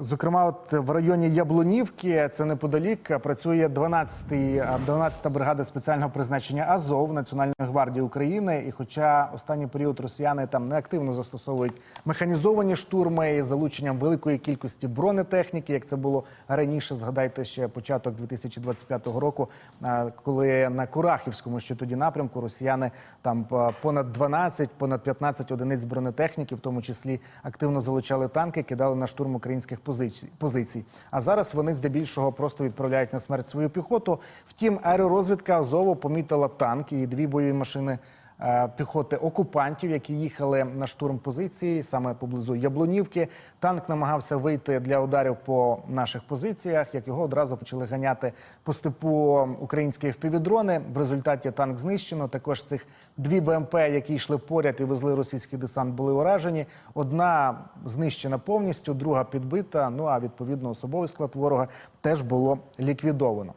Зокрема, от в районі Яблунівки, це неподалік, працює 12-й, 12-та бригада спеціального призначення Азов Національної гвардії України. І хоча останній період росіяни там не активно застосовують механізовані штурми із залученням великої кількості бронетехніки, як це було раніше, згадайте ще початок 2025 року, коли на Курахівському, що тоді напрямку, росіяни там понад 12, понад 15 одиниць бронетехніки, в тому числі активно залучали танки, кидали на штурм українських позицій. А зараз вони здебільшого просто відправляють на смерть свою піхоту. Втім, аеророзвідка Азову помітила танк і дві бойові машини. Е, Піхоти окупантів, які їхали на штурм позиції саме поблизу Яблунівки. Танк намагався вийти для ударів по наших позиціях. Як його одразу почали ганяти по степу українські впівдрони. В результаті танк знищено. Також цих дві БМП, які йшли поряд і везли російський десант, були уражені. Одна знищена повністю, друга підбита. Ну а відповідно особовий склад ворога теж було ліквідовано.